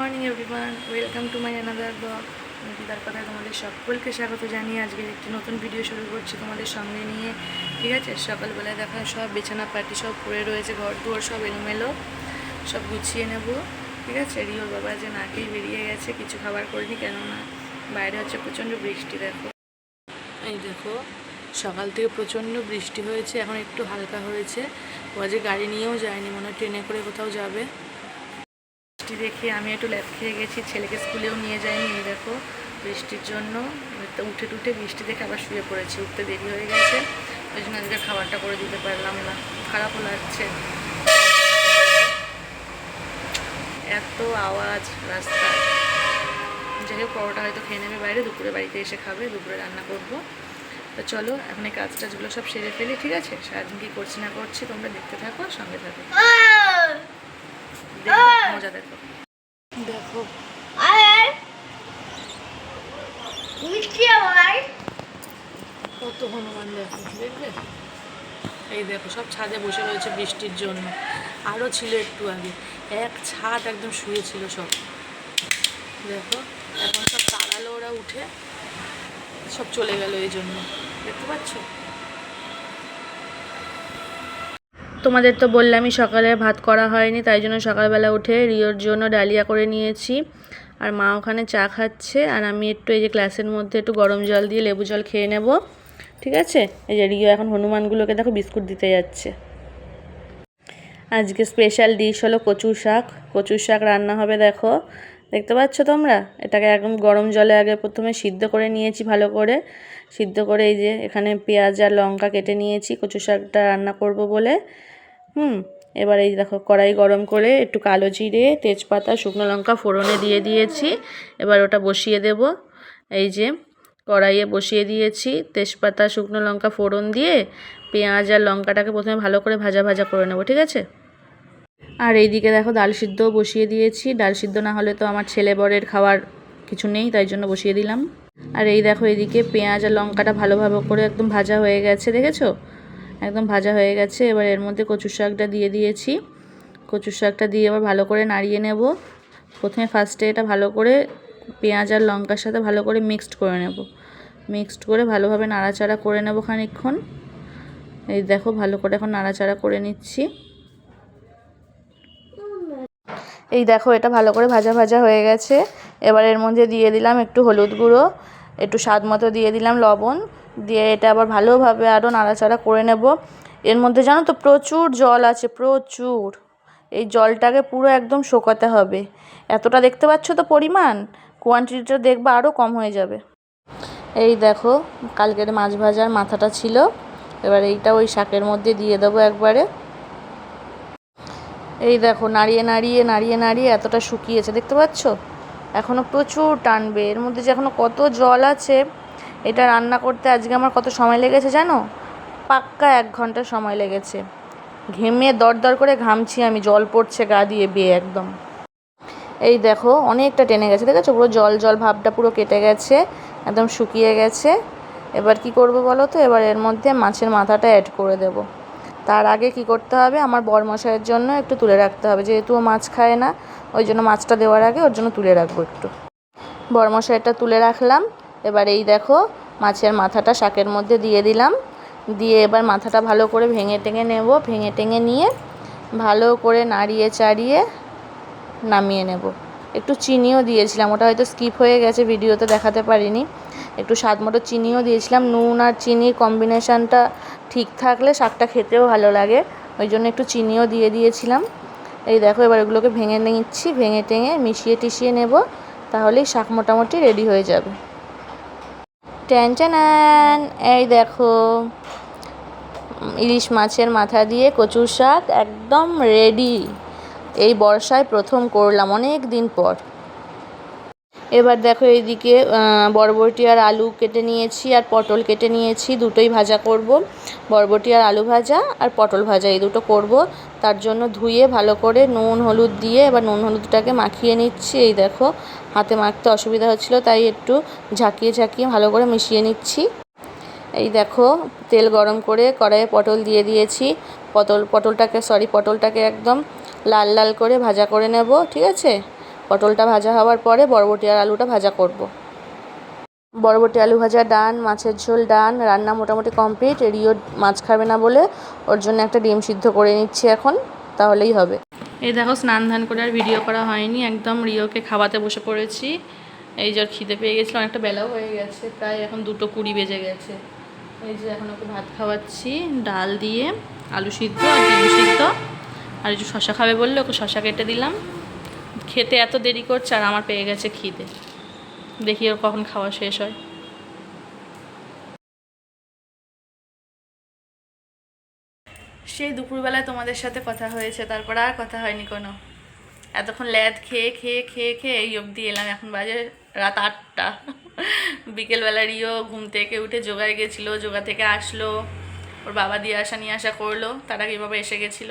Morning everyone welcome to my another blog দিদার কথায় তোমাদের সকলকে স্বাগত জানিয়ে আজকে একটি নতুন ভিডিও শুরু করছি তোমাদের সঙ্গে নিয়ে। ঠিক আছে? সকালবেলায় দেখা সব বিছানা পাটি সব পড়ে রয়েছে, ঘর দুয়ার সব এলোমেলো, সব গুছিয়ে নেব। ঠিক আছে? রিওর বাবা যে নাকেই বেরিয়ে গেছে, কিছু খাবার করিনি, কেননা বাইরে হচ্ছে প্রচণ্ড বৃষ্টি, দেখো। এই দেখো, সকাল থেকে প্রচণ্ড বৃষ্টি হয়েছে, এখন একটু হালকা হয়েছে। ও আজকে গাড়ি নিয়েও যায়নি, মনে ট্রেনে করে কোথাও যাবে। বৃষ্টি দেখে আমি একটু ল্যাপ খেয়ে গেছি, ছেলেকে স্কুলেও নিয়ে যাইনি, এই দেখো বৃষ্টির জন্য। উঠে টুঠে বৃষ্টি দেখে আবার শুয়ে পড়েছি, উঠতে দেরি হয়ে গেছে। ওই জন্য আজকে খাবারটা করে দিতে পারলাম না। খারাপও লাগছে। এত আওয়াজ রাস্তায়। যাই হোক, পরোটা হয়তো খেয়ে নেবে বাইরে, দুপুরে বাড়িতে এসে খাবে, দুপুরে রান্না করব। তো চলো, এখন এই কাজ টাজগুলো সব সেরে ফেলি, ঠিক আছে? সারাদিন কি করছি না করছি তোমরা দেখতে থাকো, সঙ্গে থাকো। আর এই দেখো, সব ছাদে বসে রয়েছে বৃষ্টির জন্য। আরও ছিল একটু আগে। এক ছাদ একদম শুয়েছিল সব। দেখো, এখন সব তাড়ালো ওরা উঠে। সব চলে গেল এই জন্য। দেখতে পাচ্ছ? তোমাদের তো বললামই সকালে ভাত করা হয়নি, তাই জন্য সকালবেলা উঠে রিওর জন্য ডালিয়া করে নিয়েছি। আর মা ওখানে চা খাচ্ছে, আর আমি একটু এই যে ক্লাসের মধ্যে একটু গরম জল দিয়ে লেবু জল খেয়ে নেব, ঠিক আছে? এই যে রিও এখন হনুমানগুলোকে দেখো বিস্কুট দিতে যাচ্ছে। আজকে স্পেশাল ডিশ হলো কচু শাক কচু শাক রান্না হবে দেখো। দেখতে পাচ্ছ তোমরা? এটাকে একদম গরম জলে আগে প্রথমে সিদ্ধ করে নিয়েছি ভালো করে। সিদ্ধ করে এই যে এখানে পেঁয়াজ আর লঙ্কা কেটে নিয়েছি, কচু শাকটা রান্না করব বলে। হুম, এবার এই দেখো কড়াই গরম করে একটু কালো জিরে, তেজপাতা, শুকনো লঙ্কা ফোড়নে দিয়ে দিয়েছি। এবার ওটা বসিয়ে দেব। এই যে কড়াইয়ে বসিয়ে দিয়েছি তেজপাতা, শুকনো লঙ্কা ফোড়ন দিয়ে পেঁয়াজ আর লঙ্কাটাকে প্রথমে ভালো করে ভাজা ভাজা করে নেব, ঠিক আছে? আর এইদিকে দেখো ডাল সিদ্ধও বসিয়ে দিয়েছি। ডাল সিদ্ধ না হলে তো আমার ছেলে বরের খাওয়ার কিছু নেই, তাই জন্য বসিয়ে দিলাম। আর এই দেখো এইদিকে পেঁয়াজ আর লঙ্কাটা ভালোভাবে করে একদম ভাজা হয়ে গেছে, দেখেছ? একদম ভাজা হয়ে গেছে। এবার এর মধ্যে কচু শাকটা দিয়ে দিয়েছি। কচু শাকটা দিয়ে এবার ভালো করে নাড়িয়ে নেব। প্রথমে ফার্স্টে এটা ভালো করে পেঁয়াজ আর লঙ্কার সাথে ভালো করে মিক্সড করে নেব। মিক্সড করে ভালোভাবে নাড়াচাড়া করে নেব খানিকক্ষণ। এই দেখো ভালো করে এখন নাড়াচাড়া করে নিচ্ছি। এই দেখো, এটা ভালো করে ভাজা ভাজা হয়ে গেছে। এবার এর মধ্যে দিয়ে দিলাম একটু হলুদ গুঁড়ো, একটু স্বাদ মতো দিয়ে দিলাম লবণ। দিয়ে এটা আবার ভালোভাবে আরও নাড়াচাড়া করে নেব। এর মধ্যে জানো তো, প্রচুর জল আছে, প্রচুর। এই জলটাকে পুরো একদম শোকাতে হবে। এতটা দেখতে পাচ্ছ তো পরিমাণ? কোয়ান্টিটিটা দেখবে আরও কম হয়ে যাবে। এই দেখো, কালকের মাছ ভাজার মাথাটা ছিল। এবার এইটা ওই শাকের মধ্যে দিয়ে দেবো একবারে। এই দেখো, নাড়িয়ে নাড়িয়ে নাড়িয়ে নাড়িয়ে এতটা শুকিয়েছে, দেখতে পাচ্ছ? এখনও প্রচুর টানবে। এর মধ্যে যে এখনও কত জল আছে, এটা রান্না করতে আজকে আমার কত সময় লেগেছে জানো? পাক্কা এক ঘণ্টা সময় লেগেছে। ঘেমে দরদর করে ঘামছি আমি, জল পড়ছে গা দিয়ে বেয়ে একদম। এই দেখো, অনেকটা টেনে গেছে দেখেছ পুরো জল জল ভাবটা পুরো কেটে গেছে, একদম শুকিয়ে গেছে। এবার কি করব বলো তো? এবার এর মধ্যে মাছের মাথাটা অ্যাড করে দেব। তার আগে কি করতে হবে? আমার বরমশাইয়ের জন্য একটু তুলে রাখতে হবে। যেহেতু ও মাছ খায় না, ওই জন্য মাছটা দেওয়ার আগে ওর জন্য তুলে রাখব একটু। বরমশাইটা তুলে রাখলাম। এবার এই দেখো, মাছের মাথাটা শাকের মধ্যে দিয়ে দিলাম। দিয়ে এবার মাথাটা ভালো করে ভেঙে টেঙে নেব। ভেঙে টেঙে নিয়ে ভালো করে নাড়িয়ে চাড়িয়ে নামিয়ে নেব। একটু চিনিও দিয়েছিলাম, ওটা হয়তো স্কিপ হয়ে গেছে, ভিডিওতে দেখাতে পারিনি। একটু স্বাদ মতো চিনিও দিয়েছিলাম, নুন আর চিনির কম্বিনেশানটা ঠিক থাকলে শাকটা খেতেও ভালো লাগে, ওই জন্য একটু চিনিও দিয়ে দিয়েছিলাম। এই দেখো, এবার ওগুলোকে ভেঙে নিচ্ছি, ভেঙে টেঙে মিশিয়ে টিশিয়ে নেব, তাহলেই শাক মোটামুটি রেডি হয়ে যাবে। ট্যান ট্যান এই দেখো, ইলিশ মাছের মাথা দিয়ে কচুর শাক একদম রেডি এই বর্ষায় প্রথম করলাম অনেক দিন পর। এবার দেখো এইদিকে বরবটি আর আলু কেটে নিয়েছি আর পটল কেটে নিয়েছি, দুটোই ভাজা করব। বরবটি আর আলু ভাজা আর পটল ভাজা এই দুটো করব। তার জন্য ধুয়ে ভালো করে নুন, হলুদ দিয়ে এবার নুন, হলুদটাকে মাখিয়ে নিচ্ছি। এই দেখো, হাতে মাখতে অসুবিধা হচ্ছিল, তাই একটু ঝাঁকিয়ে ঝাঁকিয়ে ভালো করে মিশিয়ে নিচ্ছি। এই দেখো, তেল গরম করে কড়াইয়ে পটল দিয়ে দিয়েছি। পটল, পটলটাকে সরি পটলটাকে একদম লাল লাল করে ভাজা করে নেব, ঠিক আছে? পটলটা ভাজা হওয়ার পরে বরবটি আর আলুটা ভাজা করব। বরবটি আলু ভাজা ডান, মাছের ঝোল ডান, রান্না মোটামুটি কমপ্লিট রিও মাছ খাবে না বলে ওর জন্য একটা ডিম সিদ্ধ করে নিচ্ছি এখন, তাহলেই হবে। এই দেখো স্নান ধান করে আর ভিডিও করা হয়নি, একদম রিওকে খাওয়াতে বসে পড়েছি। এই যে খিদে পেয়ে গেছিল, অনেকটা বেলাও হয়ে গেছে, প্রায় এখন দুটো কুড়ি বেজে গেছে। এই যে এখন ওকে ভাত খাওয়াচ্ছি, ডাল দিয়ে আলু সিদ্ধ আর ডিম সিদ্ধ। আর একটু শশা খাবে বললে, ওকে শশা কেটে দিলাম। খেতে এত দেরি করছে আর আমার পেয়ে গেছে খিদে। দেখি ওর কখন খাওয়া শেষ হয়। সেই দুপুরবেলায় তোমাদের সাথে কথা হয়েছে, তারপর আর কথা হয়নি কোনো। এতক্ষণ ল্যাদ খেয়ে খেয়ে খেয়ে খেয়ে এই অবধি এলাম। এখন বাজে রাত আটটা। বিকেলবেলা রিও ঘুম থেকে উঠে যোগায় গেছিল, যোগা থেকে আসলো। ওর বাবা দিয়ে আসা, নিয়ে আসা করল। তার বাবা এসে গেছিল।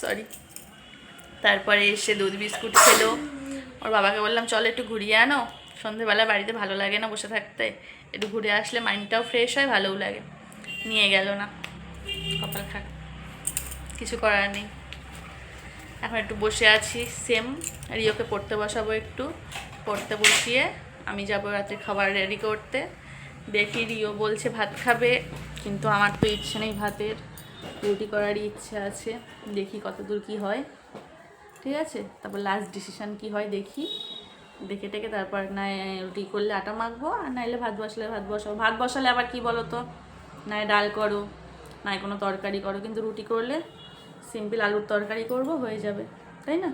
সরি তারপরে এসে দুধ বিস্কুট খেলো। ওর বাবাকে বললাম, চল একটু ঘুরিয়ে আনো। সন্ধেবেলা বাড়িতে ভালো লাগে না বসে থাকতে। একটু ঘুরে আসলে মাইন্ডটাও ফ্রেশ হয়, ভালোও লাগে। নিয়ে গেল না। কপাল খাক কিছু করার নেই। এখন একটু বসে আছি সেম রিওকে পড়তে বসাবো একটু। পড়তে বসিয়ে আমি যাব রাতে খাবার রেডি করতে। দেখি রিও বলছে ভাত খাবে, কিন্তু আমার তো ইচ্ছে নেই ভাতের। রুটি করারই ইচ্ছে আছে, দেখি কত দূর কী হয়। ঠিক আছে? তারপর লাস্ট ডিসিশান কি হয় দেখি। দেখে টেকে তারপর না রুটি করলে আটা মাখবো, আর নাইলে ভাত বসালে ভাত বসাবো। ভাত বসালে আবার কি বলো তো নয় ডাল করো নয় কোনো তরকারি করো, কিন্তু রুটি করলে সিম্পল আলুর তরকারি করব, হয়ে যাবে। তাই না?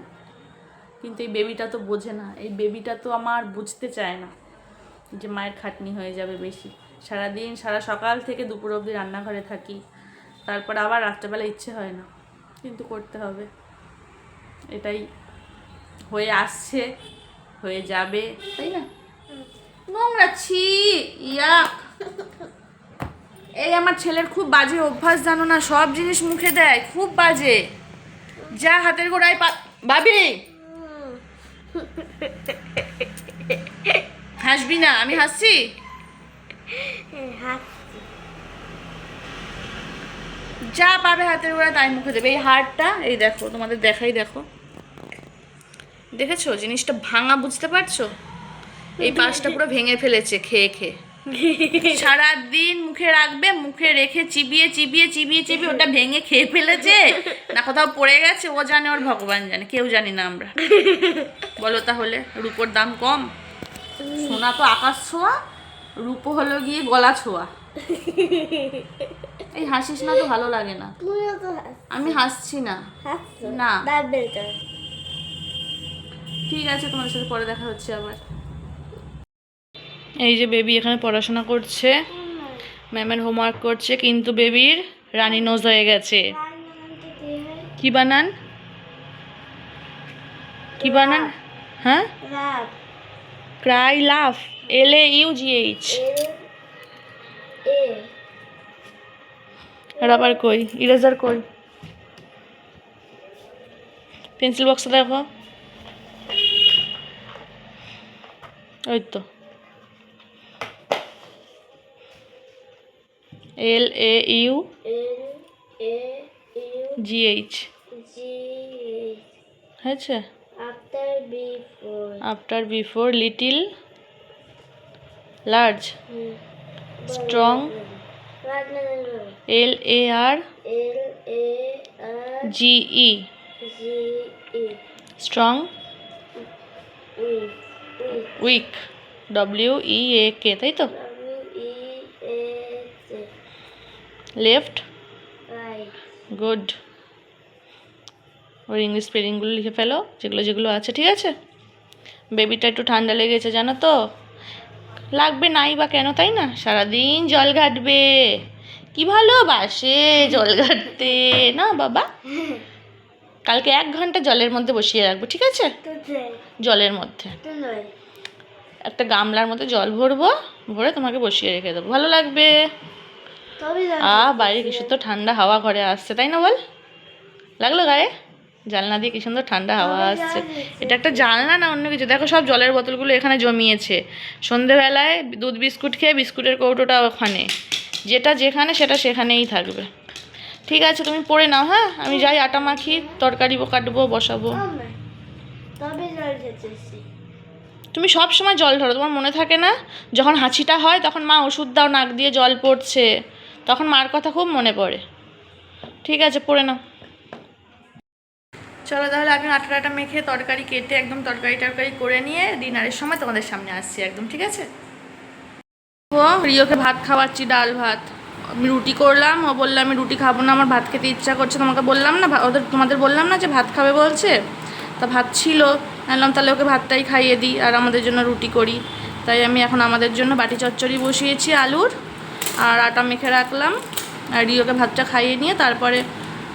কিন্তু এই বেবিটা তো বোঝে না। এই বেবিটা তো আমার বুঝতে চায় না যে মায়ের খাটনি হয়ে যাবে বেশি। সারাদিন, সারা সকাল থেকে দুপুর অবধি রান্নাঘরে থাকি। তারপর আবার রাত্রেবেলা ইচ্ছে হয় না, কিন্তু করতে হবে। এটাই হয়ে আসছে, হয়ে যাবে, তাই না? নোংরা ছি, ইয়াক। এই আমার ছেলের খুব বাজে অভ্যাস, জানো না? সব জিনিস মুখে দেয়, খুব বাজে। যা হাতের গোড়ায় ভাবি! হাসবি না, আমি হাসছি হাত যা পাবে হাতের গোড়ায় তাই মুখে দেবে। এই হাড়টা এই দেখো তোমাদের দেখাই দেখো। দেখেছ? জিনিসটা ভাঙা বুঝতে পারছ? এই পাশটা পুরো ভেঙে ফেলেছে খেয়ে খেয়ে। সারাদিন মুখে রাখবে মুখে রেখে চিবিয়ে চিবিয়ে চিবিয়ে চিবিয়ে ওটা ভেঙে খেয়ে ফেলেছে। না কোথাও পড়ে গেছে ও জানে ওর ভগবান জানে কেউ জানি না আমরা। বলো তাহলে রূপোর দাম কম? সোনা তো আকাশ ছোঁয়া রূপো হলো গিয়ে গলা ছোঁয়া। এই হাসিস না তো ভালো লাগে না। আমি হাসছি না। না। ঠিক আছে তোমার সাথে পরে দেখা হচ্ছে আবার। এই যে বেবি এখানে পড়াশোনা করছে। ম্যামের হোমওয়ার্ক করছে কিন্তু বেবির রানী নোজ হয়ে গেছে। কি বানান? কি বানান? হ্যাঁ? Cry laugh L A U G H rubber কই ইরেজার কই পেন্সিল বক্সটা দেখো। ওই তো। L A U G H হয়েছে? After before little large strong L A R G E strong we we weak W E A K তাই তো? Left good ওর ইংলিশ স্পেলিংগুলো লিখে ফেলো, যেগুলো যেগুলো আছে, ঠিক আছে? বেবিটা একটু ঠান্ডা লেগেছে, জানো তো? লাগবে নাই বা কেন তাই না? সারাদিন জল ঘাটবে। কি ভালোবাসে জল ঘাটতে না বাবা? কালকে এক ঘণ্টা জলের মধ্যে বসিয়ে রাখব ঠিক আছে? জলের মধ্যে। একটা গামলার মধ্যে জল ভরবো ভরে তোমাকে বসিয়ে রেখে দেবো। ভালো লাগবে। তবে আ বাইরে কিছু তো ঠান্ডা হাওয়া ঘরে আসছে তাই না বল? লাগল গায়ে? জানলা দিয়ে কি সুন্দর ঠান্ডা হাওয়া আসছে। এটা একটা জানলা না অন্য কিছু? দেখো সব জলের বোতলগুলো এখানে জমিয়েছে। সন্ধেবেলায় দুধ বিস্কুট খেয়ে বিস্কুটের কৌটোটা ওখানে। যেটা যেখানে সেটা সেখানেই থাকবে। ঠিক আছে তুমি পড়ে নাও হ্যাঁ? আমি যাই আটা মাখি তরকারি কাটবো বসাবো। তুমি সব সময় জল ধরো তোমার মনে থাকে না? যখন হাঁচিটা হয় তখন মা ওষুধ দাও নাক দিয়ে জল পড়ছে। তখন মার কথা খুব মনে পড়ে। ঠিক আছে পড়ে নাও। চলো তাহলে আমি আটাটা মেখে তরকারি কেটে একদম তরকারি টরকারি করে নিয়ে ডিনারের সময় তোমাদের সামনে আসছি একদম, ঠিক আছে? ও, রিওকে ভাত খাওয়াচ্ছি, ডাল ভাত। আমি রুটি করলাম, ও বলল আমি রুটি খাব না, আমার ভাত খেতে ইচ্ছা করছে তোমাকে বললাম না ওদের তোমাদের বললাম না যে ভাত খাবে বলছে? তা ভাত ছিল আনলাম তাহলে ওকে ভাতটাই খাইয়ে দিই, আর আমাদের জন্য রুটি করি। তাই আমি এখন আমাদের জন্য বাটি চচ্চড়ি বসিয়েছি, আলুর, আর আটা মেখে রাখলাম। আর রিওকে ভাতটা খাইয়ে নিয়ে তারপরে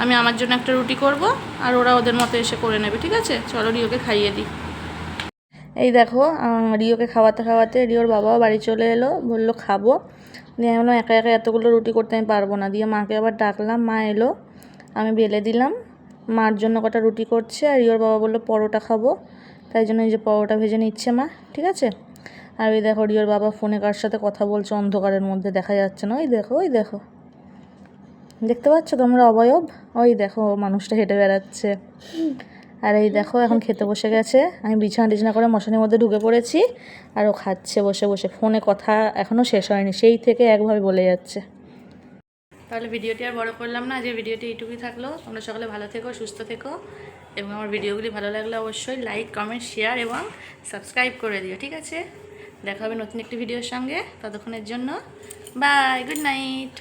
আমি আমার জন্য একটা রুটি করব আর ওরা ওদের মতো এসে করে নেবে, ঠিক আছে? চলো রিওকে খাইয়ে দিই। এই দেখো রিওকে খাওয়াতে খাওয়াতে রিওর বাবাও বাড়ি চলে এলো, বলল খাব। দিয়ে আমি একা একা এতগুলো রুটি করতে আমি পারব না। দিয়ে মাকে আবার ডাকলাম, মা এলো। আমি বেলে দিলাম, মার জন্য কটা রুটি করছে আর রিওর বাবা বলল, পরোটা খাব। তাই জন্য এই যে পরোটা ভেজে নিচ্ছে মা, ঠিক আছে? আর ওই দেখো, রিওর বাবা ফোনে কার সাথে কথা বলছে, অন্ধকারের মধ্যে দেখা যাচ্ছে না। ওই দেখো ওই দেখো। দেখতে পাচ্ছ তোমরা অবয়ব? ওই দেখো, মানুষটা হেঁটে বেড়াচ্ছে। আর এই দেখো, এখন খেতে বসে গেছে। আমি বিছানা টিছানা করে মশানির মধ্যে ঢুকে পড়েছি আর ও খাচ্ছে বসে বসে। ফোনে কথা এখনও শেষ হয়নি, সেই থেকে একভাবে বলে যাচ্ছে। তাহলে ভিডিওটি আর বড় করলাম না, যে ভিডিওটি এইটুকুই থাকল। তোমরা সকলে ভালো থেকো, সুস্থ থেকো এবং আমার ভিডিওগুলি ভালো লাগলে অবশ্যই লাইক, কমেন্ট, শেয়ার এবং সাবস্ক্রাইব করে দিও, ঠিক আছে? দেখা হবে নতুন একটি ভিডিওর সঙ্গে। ততক্ষণের জন্য, বাই, গুড নাইট।